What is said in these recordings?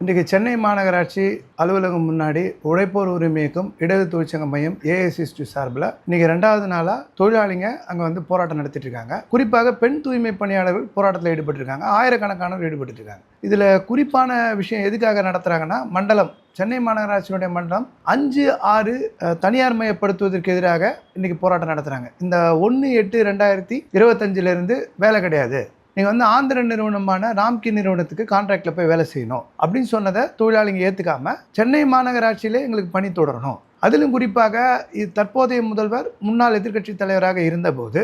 இன்றைக்கு சென்னை மாநகராட்சி அலுவலகம் முன்னாடி உழைப்போர் உரிமை இயக்கம் இடது தொழிற்சங்க மையம் ஏஎஸ்எஸ்டி சார்பில் இன்றைக்கி ரெண்டாவது நாளாக தொழிலாளிங்க அங்கே வந்து போராட்டம் நடத்திட்டு இருக்காங்க. குறிப்பாக பெண் தூய்மை பணியாளர்கள் போராட்டத்தில் ஈடுபட்டிருக்காங்க ஆயிரக்கணக்கானவர் ஈடுபட்டுருக்காங்க இதில் குறிப்பான விஷயம் எதுக்காக நடத்துகிறாங்கன்னா மண்டலம். சென்னை மாநகராட்சியினுடைய மண்டலம் அஞ்சு ஆறு தனியார் மயப்படுத்துவதற்கு எதிராக இன்றைக்கி போராட்டம் நடத்துகிறாங்க இந்த ஒன்று எட்டு ரெண்டாயிரத்தி இருபத்தஞ்சிலேருந்து வேலை கிடையாது. நீங்கள் வந்து ஆந்திர நிறுவனமான ராம்கி நிறுவனத்துக்கு கான்ட்ராக்டில் போய் வேலை செய்யணும். அப்படின்னு சொன்னதை தொழிலாளிங்க ஏற்றுக்காம சென்னை மாநகராட்சியிலே எங்களுக்கு பணி தொடரணும். அதிலும் குறிப்பாக இது தற்போதைய முதல்வர் முன்னாள் எதிர்க்கட்சி தலைவராக இருந்தபோது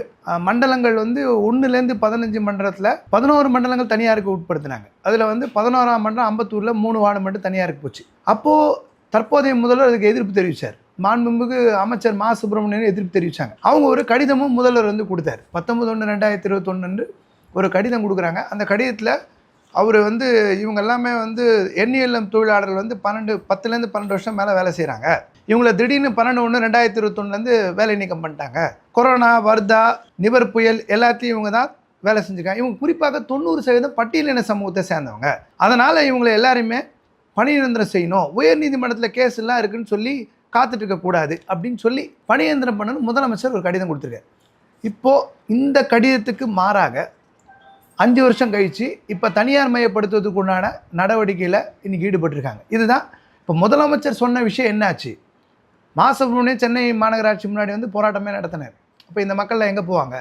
மண்டலங்கள் வந்து ஒன்றுலேருந்து பதினஞ்சு மண்டலத்தில் பதினோரு மண்டலங்கள் தனியாருக்கு உட்படுத்தினாங்க. அதில் வந்து பதினோராம் மண்டலம் அம்பத்தூரில் மூணு வார்டு மட்டும் தனியாருக்கு போச்சு. அப்போது தற்போதைய முதல்வர் அதுக்கு எதிர்ப்பு தெரிவித்தார் மாண்புமிகு அமைச்சர் மா. சுப்பிரமணியன் எதிர்ப்பு தெரிவித்தாங்க அவங்க ஒரு கடிதமும் முதல்வர் வந்து கொடுத்தாரு. பத்தொன்பது ஒன்று ரெண்டாயிரத்தி இருபத்தொன்னு ஒரு கடிதம் கொடுக்குறாங்க. அந்த கடிதத்தில் அவர் வந்து இவங்க எல்லாமே வந்து என்இஎல்எம் தொழிலாளர்கள் வந்து பன்னெண்டு பத்துலேருந்து பன்னெண்டு வருஷம் மேலே வேலை செய்கிறாங்க இவங்கள திடீர்னு பன்னெண்டு ஒன்று ரெண்டாயிரத்தி இருபத்தொன்னுலேருந்து வேலை நீக்கம் பண்ணிட்டாங்க. கொரோனா வர்தா நிவர் புயல் எல்லாத்தையும் இவங்க தான் வேலை செஞ்சுருக்காங்க. இவங்க குறிப்பாக தொண்ணூறு சதவீதம் பட்டியலின சமூகத்தை சேர்ந்தவங்க. அதனால் இவங்களை எல்லாருமே பணி நிரந்தரம் செய்யணும். உயர் நீதிமன்றத்தில் கேஸ் எல்லாம் இருக்குன்னு சொல்லி காத்துட்டு இருக்கக்கூடாது அப்படின்னு சொல்லி பணி நிரந்தரம் பண்ணணும் முதலமைச்சர் ஒரு கடிதம் கொடுத்துருக்காரு. இப்போது இந்த கடிதத்துக்கு மாறாக அஞ்சு வருஷம் கழித்து இப்போ தனியார் மயப்படுத்துவதற்கு உண்டான நடவடிக்கையில் இன்றைக்கி ஈடுபட்டிருக்காங்க. இதுதான் இப்போ முதலமைச்சர் சொன்ன விஷயம் என்னாச்சு? மாதம் முன்னே சென்னை மாநகராட்சி முன்னாடி வந்து போராட்டமே நடத்தினார். அப்போ இந்த மக்கள்லாம் எங்கே போவாங்க?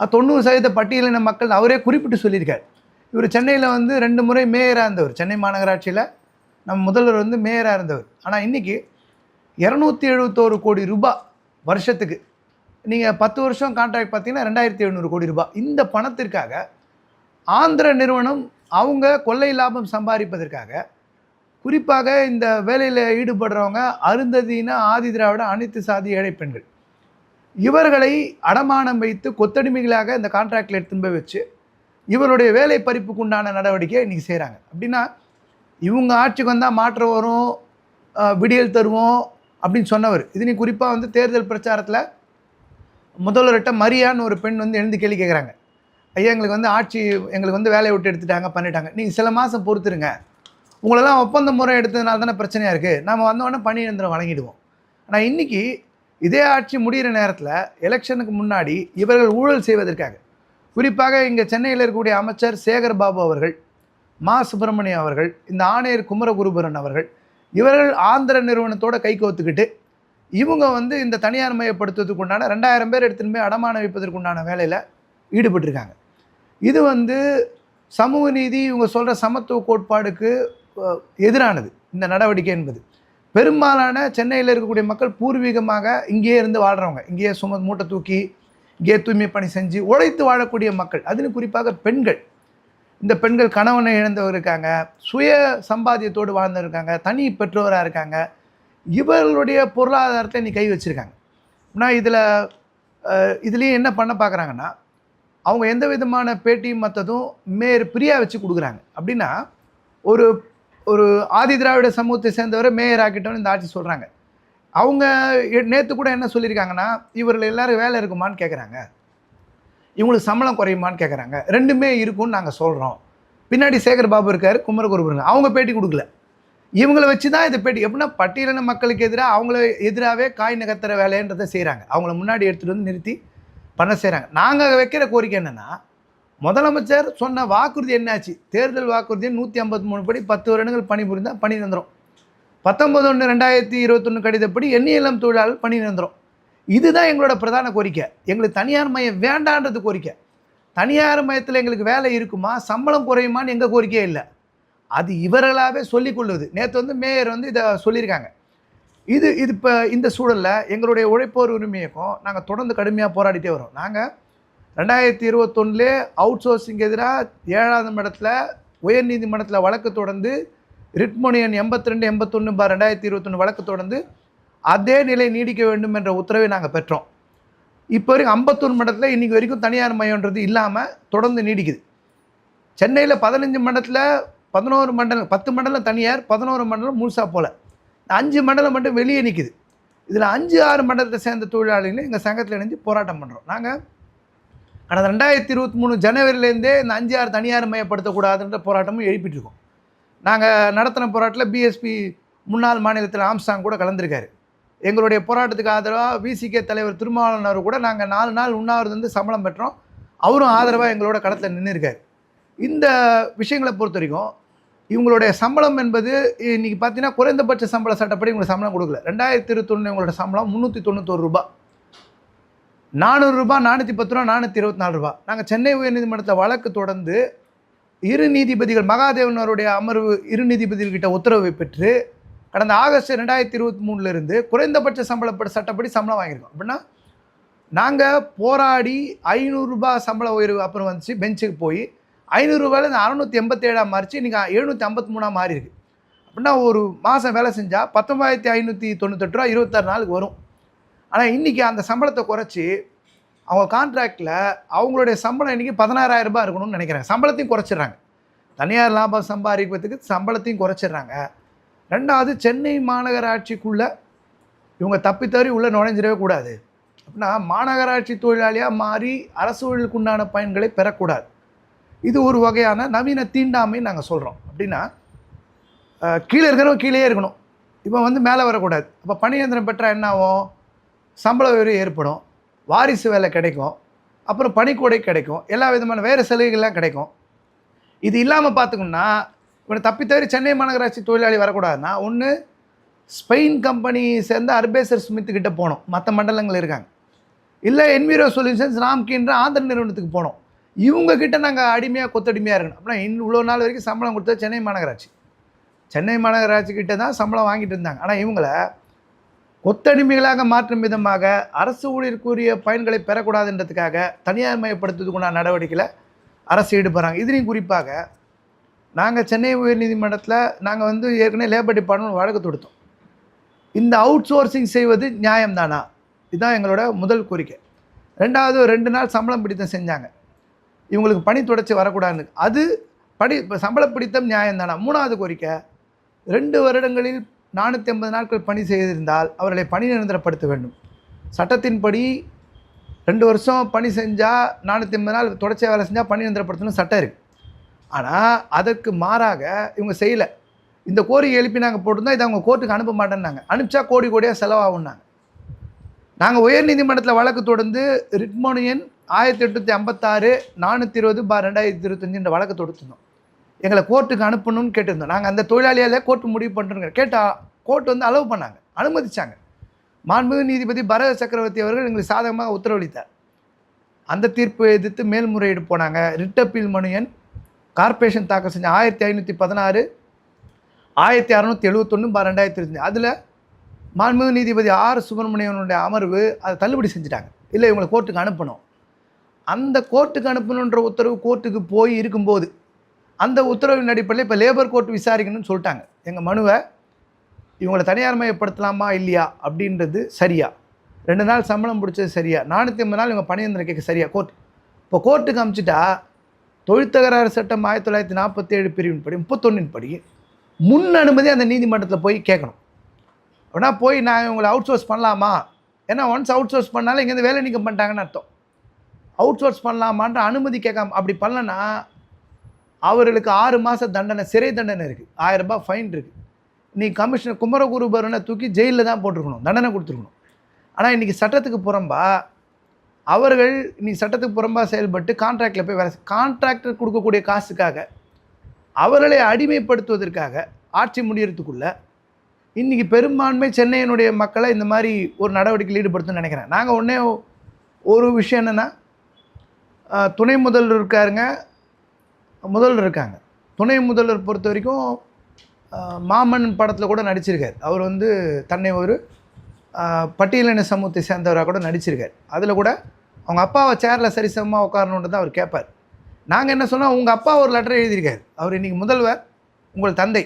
அது தொண்ணூறு சதவீத பட்டியலின மக்கள் அவரே குறிப்பிட்டு சொல்லியிருக்கார். இவர் சென்னையில் வந்து ரெண்டு முறை மேயராக இருந்தவர். சென்னை மாநகராட்சியில் நம்ம முதல்வர் வந்து மேயராக இருந்தவர். ஆனால் இன்றைக்கி இரநூத்தி எழுபத்தோரு கோடி ரூபாய் வருஷத்துக்கு. நீங்கள் பத்து வருஷம் கான்ட்ராக்ட் பார்த்தீங்கன்னா ரெண்டாயிரத்தி எழுநூறு கோடி ரூபாய் இந்த பணத்திற்காக ஆந்திர நிறுவனம் அவங்க கொள்ளை லாபம் சம்பாதிப்பதற்காக குறிப்பாக இந்த வேலையில் ஈடுபடுறவங்க அருந்ததினா ஆதி திராவிட அனைத்து சாதி ஏழை பெண்கள். இவர்களை அடமானம் வைத்து கொத்தடிமைகளாக இந்த கான்ட்ராக்டில் எடுத்துன்னு போய் வச்சு இவருடைய வேலை பறிப்புக்கு உண்டான நடவடிக்கையை இன்றைக்கி செய்கிறாங்க அப்படின்னா இவங்க ஆட்சிக்கு வந்தால் மாற்றம் வரும் விடியல் தருவோம் அப்படின்னு சொன்னவர். இது நீ குறிப்பாக வந்து தேர்தல் பிரச்சாரத்தில் முதல்வர்கிட்ட மரியான்னு ஒரு பெண் வந்து எழுந்து கேள்வி கேட்குறாங்க ஐயா எங்களுக்கு வந்து ஆட்சி எங்களுக்கு வந்து வேலையை விட்டு எடுத்துட்டாங்க பண்ணிட்டாங்க. நீங்கள் சில மாதம் பொறுத்துருங்க. உங்களெல்லாம் ஒப்பந்த முறை எடுத்ததுனால தானே பிரச்சனையாக இருக்குது நம்ம வந்தோடனே பணி இயந்திரம் வழங்கிடுவோம். ஆனால் இன்றைக்கி இதே ஆட்சி முடிகிற நேரத்தில் எலெக்ஷனுக்கு முன்னாடி இவர்கள் ஊழல் செய்வதற்காக குறிப்பாக இங்கே சென்னையில் இருக்கக்கூடிய அமைச்சர் சேகர் பாபு அவர்கள் மா. சுப்பிரமணியம் அவர்கள் இந்த ஆணையர் குமரகுருபரன் அவர்கள் இவர்கள் ஆந்திர நிறுவனத்தோட கை கோத்துக்கிட்டு இவங்க வந்து இந்த தனியார் மயப்படுத்துவதற்கு உண்டான ரெண்டாயிரம் பேர் எடுத்துன்னு போய் அடமான வைப்பதற்கு உண்டான வேலையில் ஈடுபட்டிருக்காங்க. இது வந்து சமூக நீதி இவங்க சொல்கிற சமத்துவ கோட்பாடுக்கு எதிரானது. இந்த நடவடிக்கை என்பது. பெரும்பாலான சென்னையில் இருக்கக்கூடிய மக்கள் பூர்வீகமாக இங்கேயே இருந்து வாழ்கிறவங்க இங்கேயே சும மூட்டை தூக்கி இங்கேயே தூய்மை பணி செஞ்சு உழைத்து வாழக்கூடிய மக்கள். அதுன்னு குறிப்பாக பெண்கள். இந்த பெண்கள் கணவனை இழந்தவர் இருக்காங்க சுய சம்பாத்தியத்தோடு வாழ்ந்திருக்காங்க தனி பெற்றோராக இருக்காங்க. இவர்களுடைய பொருளாதாரத்தை நீ கை வச்சுருக்காங்க. ஆனால் இதில் இதுலேயும் என்ன பண்ண பார்க்குறாங்கன்னா அவங்க எந்த விதமான பேட்டியும் மற்றதும் மேயர் பிரியா வச்சு கொடுக்குறாங்க. அப்படின்னா ஒரு ஒரு ஆதி திராவிட சமூகத்தை சேர்ந்தவரை மேயர் ஆக்கிட்டோன்னு இந்த ஆட்சி சொல்கிறாங்க அவங்க நேற்று கூட என்ன சொல்லியிருக்காங்கன்னா இவர்கள் எல்லாரும் வேலை இருக்குமான்னு கேட்குறாங்க இவங்களுக்கு சம்பளம் குறையுமான்னு கேட்குறாங்க ரெண்டுமே இருக்கும்னு நாங்கள் சொல்கிறோம் பின்னாடி சேகர் பாபு இருக்கார் குமரகுருபுருங்க அவங்க பேட்டி கொடுக்கல. இவங்களை வச்சு தான் இதை பேட்டி எப்படின்னா பட்டியலின மக்களுக்கு எதிராக அவங்கள எதிராகவே காய் நகர்த்துற வேலைன்றதை செய்கிறாங்க அவங்கள முன்னாடி எடுத்துகிட்டு வந்து நிறுத்தி பண்ண செய்கிறாங்க நாங்கள் வைக்கிற கோரிக்கை என்னென்னா முதலமைச்சர் சொன்ன வாக்குறுதி என்னாச்சு? தேர்தல் வாக்குறுதி நூற்றி ஐம்பத்தி மூணு படி பத்து வருடங்கள் பணிபுரிந்தால் பணி நிரந்தரம். பத்தொம்பது ஒன்று ரெண்டாயிரத்தி இருபத்தொன்று கடிதப்படி எண்ணியலம் தொழிலாளர் பணி நிரந்தரம். இதுதான் எங்களோட பிரதான கோரிக்கை. எங்களுக்கு தனியார் மையம் வேண்டான்றது கோரிக்கை. தனியார் மையத்தில் எங்களுக்கு வேலை இருக்குமா? சம்பளம் குறையுமான்னு எங்கள் கோரிக்கையே இல்லை. அது இவர்களாகவே சொல்லிக்கொள்ளுது நேற்று வந்து மேயர் வந்து இதை சொல்லியிருக்காங்க. இது இது இப்போ இந்த சூழலில் எங்களுடைய உழைப்போர் உரிமை இயக்கம் நாங்கள் தொடர்ந்து கடுமையாக போராடிட்டே வரோம். நாங்கள் ரெண்டாயிரத்தி இருபத்தொன்னுலே அவுட் சோர்சிங் எதிராக ஏழாவது இடத்துல உயர்நீதிமன்றத்தில் வழக்கு தொடர்ந்து ரிட்மோனியன் எண்பத்தி ரெண்டு எண்பத்தொன்று பார் ரெண்டாயிரத்தி இருபத்தொன்று வழக்கு தொடர்ந்து அதே நிலை நீடிக்க வேண்டும் என்ற உத்தரவை நாங்கள் பெற்றோம். இப்போ வரைக்கும் ஐம்பத்தொன்று மண்டலத்தில் இன்றைக்கி வரைக்கும் தனியார் மையன்றது இல்லாமல் தொடர்ந்து நீடிக்குது. சென்னையில் பதினஞ்சு மண்டலத்தில் பதினோரு மண்டலம் பத்து மண்டலம் தனியார் பதினோரு மண்டலம் முழுசாக போல். அஞ்சு மண்டலம் மட்டும் வெளியே நிற்குது இதில் அஞ்சு ஆறு மண்டலத்தை சேர்ந்த தொழிலாளிகள் எங்கள் சங்கத்தில் இணைஞ்சு போராட்டம் பண்ணுறோம் நாங்கள் கடந்த ரெண்டாயிரத்தி இருபத்தி மூணு ஜனவரிலேருந்தே இந்த அஞ்சு ஆறு தனியார் மயப்படுத்தக்கூடாதுன்ற போராட்டமும் எழுப்பிட்டுருக்கோம். நாங்கள் நடத்தின போராட்டத்தில் பிஎஸ்பி முன்னாள் மாநிலத்தில் ஆம்சாங் கூட கலந்துருக்காரு. எங்களுடைய போராட்டத்துக்கு ஆதரவாக விசிகே தலைவர் திருமாவளவன் கூட நாங்கள் நாலு நாள் உண்ணாவிரதம் வந்து சம்பளம் பெற்றோம். அவரும் ஆதரவாக எங்களோட களத்தில் நின்றுருக்காரு இந்த விஷயங்களை பொறுத்த வரைக்கும் இவங்களுடைய சம்பளம் என்பது இன்றைக்கி பார்த்தீங்கன்னா குறைந்தபட்ச சம்பள சட்டப்படி உங்களுக்கு சம்பளம் கொடுக்கல. ரெண்டாயிரத்தி இருபத்தொன்று இவங்களோட சம்பளம் முந்நூற்றி தொண்ணூத்தொரு ரூபா. நானூறுரூபா நானூற்றி பத்து ரூபா நானூற்றி இருபத்தி நாலு ரூபா. நாங்கள் சென்னை உயர்நீதிமன்றத்தில் வழக்கு தொடர்ந்து இரு நீதிபதிகள் மகாதேவன் அவருடைய அமர்வு இரு நீதிபதிகள்கிட்ட உத்தரவை பெற்று கடந்த ஆகஸ்ட் ரெண்டாயிரத்தி இருபத்தி மூணுலேருந்து குறைந்தபட்ச சம்பளப்பட்ட சட்டப்படி சம்பளம் வாங்கியிருக்கோம். அப்படின்னா நாங்கள் போராடி ஐநூறுரூபா சம்பள உயர்வு அப்புறம் வந்துச்சு பெஞ்சுக்கு போய் ஐநூறுரூவாயிலேருந்து அறநூற்றி எண்பத்தேழாக மாறிச்சு இன்றைக்கி எழுநூற்றி ஐம்பத்தி மூணாக மாறி இருக்கு. அப்படின்னா ஒரு மாதம் வேலை செஞ்சால் பத்தொம்பதாயிரத்தி ஐநூற்றி தொண்ணூத்தெட்டு ரூபா இருபத்தாறு நாளுக்கு வரும். ஆனால் இன்றைக்கி அந்த சம்பளத்தை குறைச்சி அவங்க கான்ட்ராக்டில் அவங்களுடைய சம்பளம் இன்றைக்கி பதினாறாயிரம் ரூபாய் இருக்கணும்னு நினைக்கிறாங்க. சம்பளத்தையும் குறைச்சிடுறாங்க. தனியார் லாபம் சம்பாதிக்கிறதுக்கு சம்பளத்தையும் குறைச்சிடுறாங்க. ரெண்டாவது சென்னை மாநகராட்சிக்குள்ளே இவங்க தப்பி தவறி உள்ளே நுழைஞ்சிடவே கூடாது. அப்படின்னா மாநகராட்சி தொழிலாளியாக மாறி அரசு உண்டான பயன்களை பெறக்கூடாது. இது ஒரு வகையான நவீன தீண்டாமை நாங்கள் சொல்கிறோம் அப்படின்னா கீழே இருக்கிறவங்க கீழே இருக்கணும். இப்போ வந்து மேலே வரக்கூடாது. அப்போ பணியந்திரம் பெற்றால் என்ன ஆகும்? சம்பள உயர்வு ஏற்படும். வாரிசு வேலை கிடைக்கும். அப்புறம் பணிக்கூடை கிடைக்கும். எல்லா விதமான வேறு சலுகைகள்லாம் கிடைக்கும். இது இல்லாமல் பார்த்துக்கணும்னா இவனை தப்பி சென்னை மாநகராட்சி தொழிலாளி வரக்கூடாதுன்னா ஒன்று ஸ்பெயின் கம்பெனி சேர்ந்த அர்பேசர் ஸ்மித்துக்கிட்ட கிட்ட போகணும். மற்ற மண்டலங்கள் இருக்காங்க. இல்லை என்விரோ சொல்யூஷன்ஸ் ராம்கின்ற ஆந்திர நிறுவனத்துக்கு போனோம் இவங்க கிட்ட நாங்கள் அடிமையாக கொத்தடிமையாக இருக்கணும். அப்படின்னா இன் இவ்வளோ நாள் வரைக்கும் சம்பளம் கொடுத்தது சென்னை மாநகராட்சி. சென்னை மாநகராட்சி கிட்ட தான் சம்பளம் வாங்கிட்டு இருந்தாங்க. ஆனால் இவங்கள கொத்தடிமைகளாக மாற்றும் விதமாக அரசு ஊழியருக்குரிய பயன்களை பெறக்கூடாதுன்றதுக்காக தனியார் மயப்படுத்துறதுக்குண்டான நடவடிக்கையில் அரசு ஈடுபடுறாங்க. இதுலேயும் குறிப்பாக நாங்கள் சென்னை உயர்நீதிமன்றத்தில் நாங்கள் வந்து ஏற்கனவே லேபர் டிபார்ட்மெண்ட் வழக்கு தொடுத்தோம். இந்த அவுட் சோர்சிங் செய்வது நியாயம்தானா? இதுதான் எங்களோட முதல் கோரிக்கை. ரெண்டாவது ஒரு ரெண்டு நாள் சம்பளம் பிடித்தம் செஞ்சாங்க. இவங்களுக்கு பணி தொடர்ச்சி வரக்கூடாதுன்னு. அது படி இப்போ சம்பள பிடித்தம் நியாயம்தானா மூணாவது கோரிக்கை ரெண்டு வருடங்களில் நானூற்றி ஐம்பது நாட்கள் பணி செய்திருந்தால் அவர்களை பணி நிரந்தரப்படுத்த வேண்டும். சட்டத்தின்படி ரெண்டு வருஷம் பணி செஞ்சால் நானூற்றி ஐம்பது நாள் தொடர்ச்சியாக வேலை செஞ்சால் பணி நிரந்தரப்படுத்தணும் சட்டம் இருக்குது ஆனால் அதற்கு மாறாக இவங்க செய்யலை. இந்த கோரிக்கை எழுப்பி நாங்கள் போட்டிருந்தோம் இதை அவங்க கோர்ட்டுக்கு அனுப்ப மாட்டேன்னாங்க. அனுப்பிச்சா கோடி கோடியாக செலவாகும்னாங்க. நாங்கள் உயர்நீதிமன்றத்தில் வழக்கு தொடர்ந்து ரிட்மோனியன் ஆயிரத்தி எட்நூற்றி ஐம்பத்தாறு நானூற்றி இருபது பார் ரெண்டாயிரத்தி இருபத்தஞ்சுன்ற வழக்கு தொடுத்திருந்தோம். எங்களை கோர்ட்டுக்கு அனுப்பணும்னு கேட்டிருந்தோம். நாங்கள் அந்த தொழிலாளியால் கோர்ட்டு முடிவு பண்ணுறோங்க கேட்டால் கோர்ட் வந்து அலோவ் பண்ணாங்க. அனுமதிச்சாங்க. மாண்புமிகு நீதிபதி பரத சக்கரவர்த்தி அவர்கள் எங்களுக்கு சாதகமாக உத்தரவளித்தார். அந்த தீர்ப்பை எதிர்த்து மேல்முறையீடு போனாங்க. ரிட் அப்பீல் மனு எண் கார்ப்பரேஷன் தாக்கல் செஞ்ச ஆயிரத்தி ஐநூற்றி பதினாறு ஆயிரத்தி அறநூற்றி எழுபத்தொன்று பார் ரெண்டாயிரத்தி இருபத்தஞ்சு. அதில் மாண்புமிகு நீதிபதி ஆர் சுப்பிரமணியனுடைய அமர்வு அதை தள்ளுபடி செஞ்சுட்டாங்க. இல்லை இவங்களை கோர்ட்டுக்கு அனுப்பணும். அந்த கோர்ட்டுக்கு அனுப்பணுன்ற உத்தரவு கோர்ட்டுக்கு போய் இருக்கும்போது அந்த உத்தரவின் அடிப்படையில் இப்போ லேபர் கோர்ட் விசாரிக்கணும்னு சொல்லிட்டாங்க. எங்கள் மனுவை இவங்களை தனியார் மயப்படுத்தலாமா இல்லையா அப்படின்றது சரியா? ரெண்டு நாள் சம்பளம் பிடிச்சது சரியா? நானூற்றி ஐம்பது நாள் இவங்க பணியந்திரம் கேட்க சரியா? கோர்ட் இப்போ கோர்ட்டுக்கு அமிச்சிட்டா தொழிற்தகராறு சட்டம் ஆயிரத்தி தொள்ளாயிரத்தி நாற்பத்தி ஏழு பிரிவின் படி முப்பத்தொன்னின் படி முன் அனுமதி அந்த நீதிமன்றத்தில் போய் கேட்கணும். அப்படின்னா போய் நான் இவங்களை அவுட் சோர்ஸ் பண்ணலாமா? ஏன்னா ஒன்ஸ் அவுட் சோர்ஸ் பண்ணாலும் இங்கேருந்து வேலை நீக்கம் பண்ணிட்டாங்கன்னு அர்த்தம். அவுட் சோர்ஸ் பண்ணலாமான்ற அனுமதி கேட்காம அப்படி பண்ணலன்னா அவர்களுக்கு ஆறு மாத தண்டனை சிறை தண்டனை இருக்குது ஆயிரம் ரூபாய் ஃபைன் இருக்குது நீ கமிஷனர் குமரகுருபரனை தூக்கி ஜெயிலில் தான் போட்டிருக்கணும். தண்டனை கொடுத்துருக்கணும். ஆனால் இன்றைக்கி சட்டத்துக்கு புறம்பா அவர்கள் நீ சட்டத்துக்கு புறம்பாக செயல்பட்டு கான்ட்ராக்டில் போய் வேலை கான்ட்ராக்டர் கொடுக்கக்கூடிய காசுக்காக அவர்களை அடிமைப்படுத்துவதற்காக ஆட்சி முடியறதுக்குள்ளே இன்றைக்கி பெரும்பான்மை சென்னையினுடைய மக்களை இந்த மாதிரி ஒரு நடவடிக்கையில் ஈடுபடுத்தணும்னு நினைக்கிறேன். நாங்கள் ஒன்றே ஒரு விஷயம் என்னென்னா துணை முதல்வர் இருக்காருங்க. முதல்வர் இருக்காங்க. துணை முதல்வர் பொறுத்த வரைக்கும் மாமன் படத்தில் கூட நடிச்சிருக்கார். அவர் வந்து தன்னை ஒரு பட்டியலின சமூகத்தை சேர்ந்தவராக கூட நடிச்சிருக்கார். அதில் கூட அவங்க அப்பாவை சேரில் சரிசமமாக உட்காரணுன்றது தான் அவர் கேட்பார் நாங்கள் என்ன சொன்னால் உங்கள் அப்பா ஒரு லெட்டர் எழுதியிருக்கார். அவர் இன்றைக்கி முதல்வர் உங்கள் தந்தை.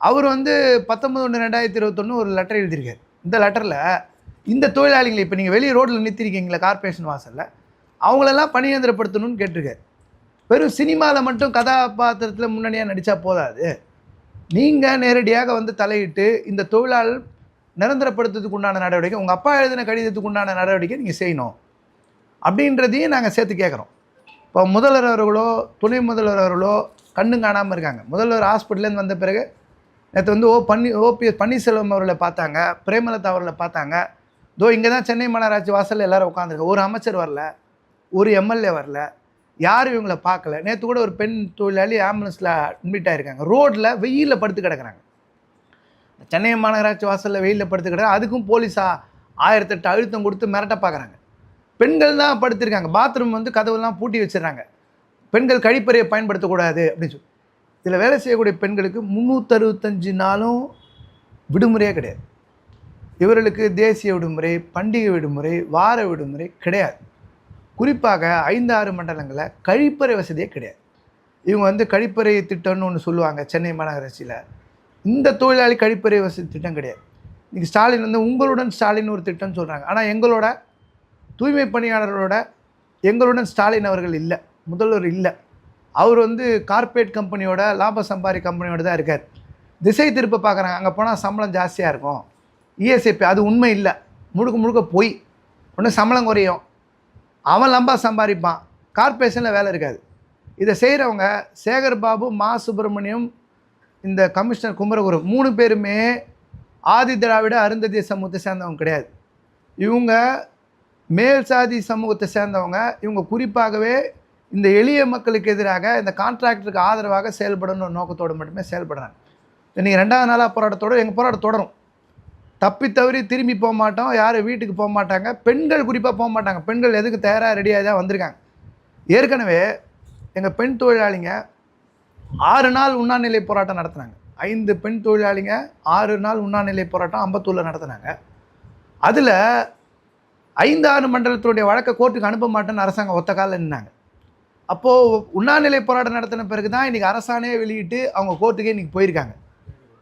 அவர் வந்து பத்தொம்பது ஒன்று ரெண்டாயிரத்தி இருபத்தொன்று ஒரு லெட்டர் எழுதியிருக்கார். இந்த லெட்டரில் இந்த தொழிலாளிகளை இப்போ நீங்கள் வெளியே ரோட்டில் நிறுத்திருக்கீங்களா கார்ப்பரேஷன் வாசலில் அவங்களெல்லாம் பணியந்திரப்படுத்தணும்னு கேட்டிருக்காரு. வெறும் சினிமாவில் மட்டும் கதாபாத்திரத்தில் முன்னணியாக நடித்தா போதாது. நீங்கள் நேரடியாக வந்து தலையிட்டு இந்த தொழிலாளர் நிரந்தரப்படுத்துறதுக்கு உண்டான நடவடிக்கை உங்கள் அப்பா எழுதின கடிதத்துக்கு உண்டான நடவடிக்கை நீங்கள் செய்யணும். அப்படின்றதையும் நாங்கள் சேர்த்து கேட்குறோம். இப்போ முதல்வர் அவர்களோ துணை முதல்வர் அவர்களோ கண்ணும் காணாமல் இருக்காங்க. முதல்வர் ஹாஸ்பிட்டல்லேருந்து வந்த பிறகு நேற்று வந்து ஓ பன்னி ஓபிஎஸ் பன்னீர்செல்வம் அவர்களை பார்த்தாங்க பிரேமலதா அவர்களை பார்த்தாங்க. தோ இங்கே தான் சென்னை மாநகராட்சி வாசலில் எல்லாரும் உட்காந்துருக்கு ஒரு அமைச்சர் வரல. ஒரு எம்எல்ஏ வரல. யாரும் இவங்கள பார்க்கல. நேற்று கூட ஒரு பெண் தொழிலாளி ஆம்புலன்ஸில் அட்மிட் ஆகிருக்காங்க ரோட்டில் வெயிலில் படுத்து கிடக்குறாங்க. சென்னை மாநகராட்சி வாசலில் வெயிலில் படுத்து கிடக்கு அதுக்கும் போலீஸாக ஆயிரத்தெட்டு அழுத்தம் கொடுத்து மிரட்ட பார்க்குறாங்க பெண்கள் தான் படுத்திருக்காங்க. பாத்ரூம் வந்து கதவுலாம் பூட்டி வச்சிடறாங்க. பெண்கள் கழிப்பறையை பயன்படுத்தக்கூடாது அப்படின்னு சொல்லி. இதில் வேலை செய்யக்கூடிய பெண்களுக்கு முந்நூற்றறுபத்தஞ்சு நாளும் விடுமுறையே கிடையாது. இவர்களுக்கு தேசிய விடுமுறை பண்டிகை விடுமுறை வார விடுமுறை கிடையாது. குறிப்பாக ஐந்து ஆறு மண்டலங்களில் கழிப்பறை வசதியே கிடையாது. இவங்க வந்து கழிப்பறை திட்டம்னு ஒன்று சொல்லுவாங்க சென்னை மாநகராட்சியில். இந்த தொழிலாளி கழிப்பறை வசதி திட்டம் கிடையாது. இன்றைக்கி ஸ்டாலின் வந்து உங்களுடன் ஸ்டாலின் ஒரு திட்டம்னு சொல்கிறாங்க ஆனால் எங்களோட தூய்மை பணியாளர்களோட எங்களுடன் ஸ்டாலின் அவர்கள் இல்லை முதல்வர் இல்லை. அவர் வந்து கார்ப்பரேட் கம்பெனியோட லாப சம்பாரி கம்பெனியோட தான் இருக்கார். திசை திருப்ப பார்க்குறாங்க அங்கே போனால் சம்பளம் ஜாஸ்தியாக இருக்கும். இஎஸ்ஐபி அது உண்மை இல்லை. முழுக்க முழுக்க பொய். ஒன்று சம்பளம் குறையும். அவன் லம்பா சம்பாதிப்பான். கார்ப்பரேஷனில் வேலை இருக்காது. இதை செய்கிறவங்க சேகர் பாபு மா சுப்பிரமணியம் இந்த கமிஷனர் குமரகுரு மூணு பேருமே ஆதி திராவிட அருந்ததிய சமூகத்தை சேர்ந்தவங்க கிடையாது. இவங்க மேல் சாதி சமூகத்தை சேர்ந்தவங்க. இவங்க குறிப்பாகவே இந்த எளிய மக்களுக்கு எதிராக இந்த கான்ட்ராக்டருக்கு ஆதரவாக செயல்படணும் நோக்கத்தோடு மட்டுமே செயல்படுறாங்க. இன்றைக்கி ரெண்டாவது நாளாக போராட்டத்தோடு எங்கள் போராட்டம் தொடரும். தப்பி தவறி திரும்பி போக மாட்டோம் யாரும் வீட்டுக்கு போக மாட்டாங்க. பெண்கள் குறிப்பாக போக மாட்டாங்க. பெண்கள் எதுக்கு தயாராக ரெடியாக தான் வந்திருக்காங்க. ஏற்கனவே எங்கள் பெண் தொழிலாளிங்க ஆறு நாள் உண்ணாநிலை போராட்டம் நடத்துனாங்க. ஐந்து பெண் தொழிலாளிங்க ஆறு நாள் உண்ணாநிலை போராட்டம் அம்பத்தூரில் நடத்துனாங்க. அதில் ஐந்து ஆறு மண்டலத்தினுடைய வழக்கை கோர்ட்டுக்கு அனுப்ப மாட்டேன்னு அரசாங்கம் ஒத்த காலில் நின்னாங்க. அப்போது உண்ணாநிலை போராட்டம் நடத்தின பிறகு தான் இன்றைக்கி அரசாணையே வெளியிட்டு அவங்க கோர்ட்டுக்கே இன்றைக்கி போயிருக்காங்க.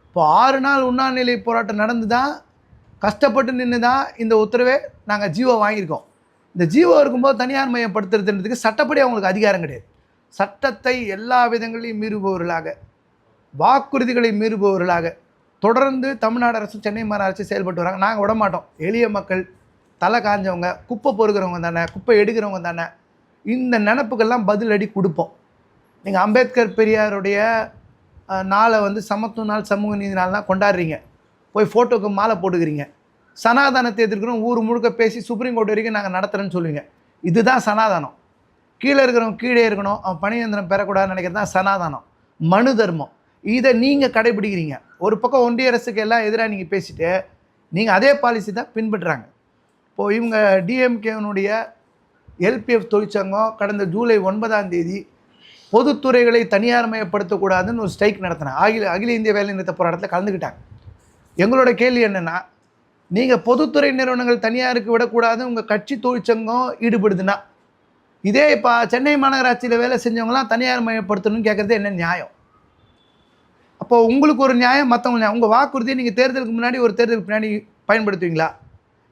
இப்போ ஆறு நாள் உண்ணாநிலை போராட்டம் நடந்து தான் கஷ்டப்பட்டு நின்று தான் இந்த உத்தரவே நாங்கள் ஜீவோ வாங்கியிருக்கோம். இந்த ஜீவோ இருக்கும்போது தனியார் மையப்படுத்துறதுன்றதுக்கு சட்டப்படி அவங்களுக்கு அதிகாரம் கிடையாது. சட்டத்தை எல்லா விதங்களையும் மீறுபவர்களாக வாக்குறுதிகளை மீறுபவர்களாக தொடர்ந்து தமிழ்நாடு அரசு சென்னை மாநகராட்சி செயல்பட்டு வராங்க. நாங்கள் விட மாட்டோம் எளிய மக்கள் தலை காஞ்சவங்க குப்பை பொறுக்கிறவங்க தானே குப்பை எடுக்கிறவங்க தானே இந்த நினப்புக்கெல்லாம் பதிலடி கொடுப்போம். நீங்கள் அம்பேத்கர் பெரியாருடைய நாளை வந்து சமத்துவ நாள் சமூக நீதி நாள்லாம் கொண்டாடுறீங்க. போய் ஃபோட்டோக்கு மாலை போட்டுக்கிறீங்க. சனாதனத்தை எதிர்க்கிறோம் ஊர் முழுக்க பேசி சுப்ரீம் கோர்ட் வரைக்கும் நாங்கள் நடத்துகிறேன்னு சொல்லுவீங்க. இதுதான் சனாதானம். கீழே இருக்கிறவங்க கீழே இருக்கணும் அவன் பணியந்திரம் பெறக்கூடாதுன்னு நினைக்கிறது தான் சனாதானம். மனு தர்மம். இதை நீங்கள் கடைபிடிக்கிறீங்க. ஒரு பக்கம் ஒன்றிய அரசுக்கு எல்லாம் எதிராக நீங்கள் பேசிட்டு நீங்கள் அதே பாலிசி தான் பின்பற்றுறாங்க இப்போது இவங்க டிஎம்கேனுடைய எல்பிஎஃப் தொழிற்சங்கம் கடந்த ஜூலை ஒன்பதாம் தேதி பொதுத்துறைகளை தனியார்மயப்படுத்தக்கூடாதுன்னு ஒரு ஸ்ட்ரைக் நடத்தினாங்க. அகில அகில இந்திய வேலை நிறுத்த போராட்டத்தில் கலந்துக்கிட்டாங்க. எங்களோட கேள்வி என்னென்னா நீங்கள் பொதுத்துறை நிறுவனங்கள் தனியாருக்கு விடக்கூடாது உங்கள் கட்சி தொழிற்சங்கம் ஈடுபடுதுன்னா இதே இப்போ சென்னை மாநகராட்சியில் வேலை செஞ்சவங்களாம் தனியார் மயப்படுத்தணும்னு கேட்குறது என்ன நியாயம்? அப்போது உங்களுக்கு ஒரு நியாயம் மற்றவங்க நியாயம். உங்கள் வாக்குறுதியை நீங்கள் தேர்தலுக்கு முன்னாடி ஒரு தேர்தலுக்கு பின்னாடி பயன்படுத்துவீங்களா?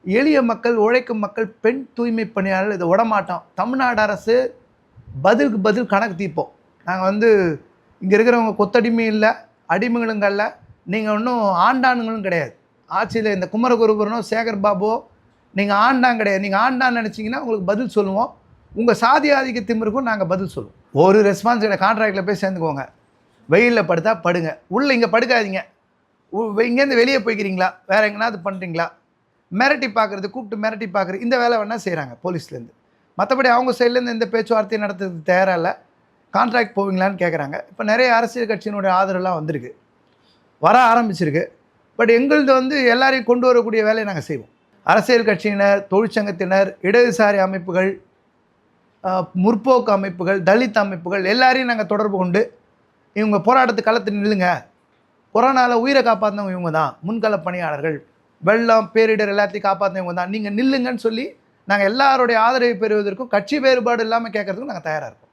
எளிய மக்கள் உழைக்கும் மக்கள் பெண் தூய்மை பணியாளர்கள் இதை விடமாட்டோம். தமிழ்நாடு அரசு பதிலுக்கு பதில் கணக்கு தீர்ப்போம். நாங்கள் வந்து இங்கே இருக்கிறவங்க கொத்தடிமை இல்லை அடிமைகளும் அல்ல நீங்கள் ஒன்றும் ஆண்டானுங்களும் கிடையாது. ஆட்சியில் இந்த குமரகுருபுரனோ சேகர் பாபோ நீங்கள் ஆண்டான் கிடையாது. நீங்கள் ஆண்டான் நினச்சிங்கன்னா உங்களுக்கு பதில் சொல்லுவோம். உங்கள் சாதி ஆதிக்க திமிருக்கும் நாங்கள் பதில் சொல்லுவோம். ஒரு ரெஸ்பான்ஸ் கிடையாது. கான்ட்ராக்டில் போய் சேர்ந்துக்கோங்க. வெயிலில் படுத்தா படுங்க. உள்ளே இங்கே படுக்காதீங்க. உ- இங்கேருந்து வெளியே போய்க்கிறீங்களா? வேறு எங்கேனாவது பண்ணுறீங்களா மிரட்டி பார்க்குறது கூப்பிட்டு மிரட்டி பார்க்குறது இந்த வேலை வேணால் செய்கிறாங்க போலீஸ்லேருந்து மற்றபடி அவங்க சைட்லேருந்து எந்த பேச்சுவார்த்தையும் நடத்துறதுக்கு தயாராக இல்லை கான்ட்ராக்ட் போவீங்களான்னு கேட்குறாங்க இப்போ நிறைய அரசியல் கட்சியினுடைய ஆதரவுலாம் வந்திருக்கு. வர ஆரம்பிச்சிருக்கு. பட் எங்களது வந்து எல்லாரையும் கொண்டு வரக்கூடிய வேலையை நாங்கள் செய்வோம். அரசியல் கட்சியினர் தொழிற்சங்கத்தினர் இடதுசாரி அமைப்புகள் முற்போக்கு அமைப்புகள் தலித் அமைப்புகள் எல்லாரையும் நாங்கள் தொடர்பு கொண்டு இவங்க போராட்டத்துக்கு களத்தில் நில்லுங்க. கொரோனாவில் உயிரை காப்பாற்றினவங்க இவங்க தான். முன்கள பணியாளர்கள் வெள்ளம் பேரிடர் எல்லாத்தையும் காப்பாற்றினவங்க தான். நீங்கள் நில்லுங்கன்னு சொல்லி நாங்கள் எல்லாருடைய ஆதரவை பெறுவதற்கும் கட்சி வேறுபாடு இல்லாமல் கேட்கறதுக்கும் நாங்கள் தயாராக இருக்கோம்.